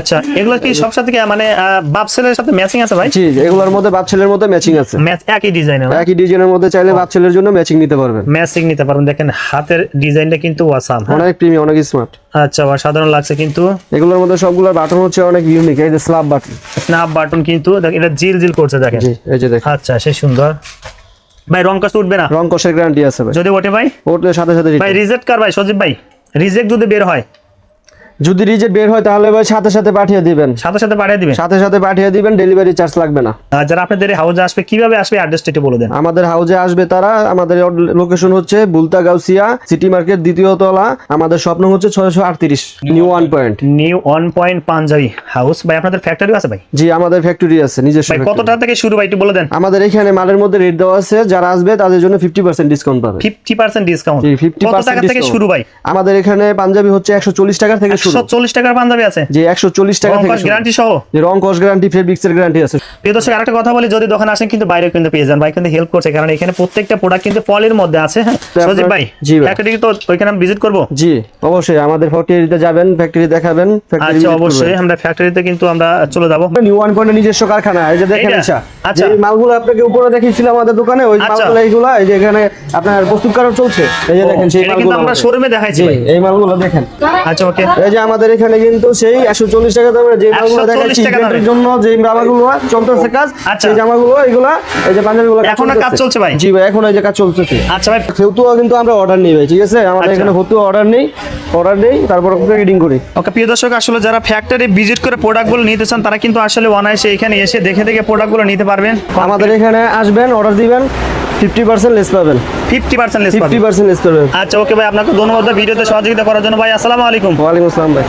আচ্ছা এগুলো কি সব সাথে মানে বাপ ছেলের সাথে ম্যাচিং আছে ভাই? জি এগুলোর মধ্যে বাপ ছেলের মধ্যে ম্যাচিং আছে। ম্যাচ একই ডিজাইনের একই ডিজাইনের মধ্যে চাইলে বাপ ছেলের জন্য ম্যাচিং নিতে পারবেন। ম্যাচিং নিতে পারবেন। দেখেন হাতের ডিজাইনটা কিন্তু ওয়াসাম অনেক প্রিমিয়াম অনেক স্মার্ট আচ্ছা অসাধারণ লাগছে কিন্তু। এগুলোর মধ্যে সবগুলোর বাটন হচ্ছে অনেক ইউনিক এই যে স্ল্যাব বাটন স্ন্যাপ বাটন কিন্তু এটা জিল জিল করছে দেখেন। এই যে দেখেন। আচ্ছা সে সুন্দর। ভাই রং কাজ উঠবে না? রং কষের গ্যারান্টি আছে ভাই। যদি ওঠে ভাই? ওটার সাথে সাথে ভাই। রিজেক্ট কার ভাই? সজীব ভাই রিজেক্ট যদি বের হয়? যদি রিজেক্ট বের হয় তাহলে ভাই সাথে সাথে পাঠিয়ে দিবেন। সাথে সাথে পাঠিয়ে দিবেন? সাথে সাথে পাঠিয়ে দিবেন ডেলিভারি চার্জ লাগবে না। যারা আপনাদের হাউজে আসবে কীভাবে আসবে অ্যাড্রেসটা একটু বলে দেন। আমাদের হাউজে আসবে তারা আমাদের লোকেশন হচ্ছে বুলতা গাউসিয়া সিটি মার্কেট দ্বিতীয় তলা আমাদের স্বপ্ন হচ্ছে ছয়শো আটত্রিশ new one point new one point Punjabi house ভাই আপনাদের ফ্যাক্টরি আছে ভাই? জি আমাদের ফ্যাক্টরি আছে নিজস্ব ভাই কত টাকা থেকে শুরু ভাই একটু বলে দেন। আমাদের এখানে মালের মধ্যে রেট দেওয়া আছে যারা আসবে তাদের জন্য ফিফটি পার্সেন্ট ডিসকাউন্ট পাবে। ফিফটি পার্সেন্ট ডিসকাউন্ট জি ফিফটি কত টাকা থেকে শুরু ভাই? আমাদের এখানে পাঞ্জাবি হচ্ছে একশো চল্লিশ টাকা থেকে শুরু। একশো চল্লিশ টাকার পাঞ্জাবি আছে। যে একশো চল্লিশ টাকা থেকে গ্যারান্টি সহ? যে রং কস গ্যারান্টি গ্যারান্টি আছে। প্রিয় দর্শক আরেকটা কথা বলি যদি দোকানে আসেন কিন্তু বাইরে কিন্তু পেয়ে যান। ভাই কিন্তু হেল্প করছে কারণ এখানে প্রত্যেকটা প্রোডাক্ট কিন্তু পলের মধ্যে আছে হ্যাঁ? সজীব ভাই জি। ফ্যাক্টরি তো ওইখানে ভিজিট করব? জি অবশ্যই। আমাদের ফ্যাক্টরিতে যাবেন ফ্যাক্টরি দেখাবেন ফ্যাক্টরি আচ্ছা অবশ্যই। আমরা ফ্যাক্টরিতে কিন্তু আমরা চলে যাব। নিউ ওয়ান পয়েন্টের নিজস্ব কারখানা। এই যে দেখেন আচ্ছা। আচ্ছা। যে মালগুলো আপনাকে উপরে দেখিয়েছিলাম আমাদের দোকানে ওই আচ্ছা। মালগুলো এইগুলো এই যে এখানে আপনার প্রস্তুতকারক চলছে। এই যে দেখেন সেই মালগুলো আমরা শোরুমে দেখাইছি এই মালগুলো দেখেন। আচ্ছা ওকে। এই যে আমাদের এখানে কিন্তু সেই একশো চল্লিশ টাকা দামের যে মালগুলো দেখাচ্ছি ইভেন্টের জন্য যে জামাগুলো চলতেছে কাজ আচ্ছা। সেই জামাগুলো এগুলা এই যে পাঞ্জাবিগুলো এখনও কাজ চলছে ভাই? জি ভাই এখন এই যে কাজ চলতেছে। আচ্ছা ভাই। সেহেতুও কিন্তু আমরা অর্ডার নিই ভাই ঠিক আছে? আমাদের আচ্ছা। এখানে হতেও অর্ডার নেই অর্ডার নেই তারপর রিডিং করি। ওকে প্রিয় দর্শক আসলে যারা ফ্যাক্টরি ভিজিট করে প্রোডাক্টগুলো নিতে চান তারা কিন্তু আসলে অনায়াসে এখানে এসে দেখে দেখে প্রোডাক্টগুলো নিতে পারবেন। আমাদের এখানে আসবেন অর্ডার দিবেন। ফিফটি পার্সেন্ট লেস পাবেন। ফিফটি পার্সেন্ট লেস ফিফটি পাবেন পার্সেন্ট লেস পাবেন। আচ্ছা ওকে ভাই আপনাকে ধন্যবাদ ভিডিওতে সহযোগিতা করার জন্য। ভাই আসসালামু আলাইকুম। ওয়ালাইকুম আসসালাম ভাই।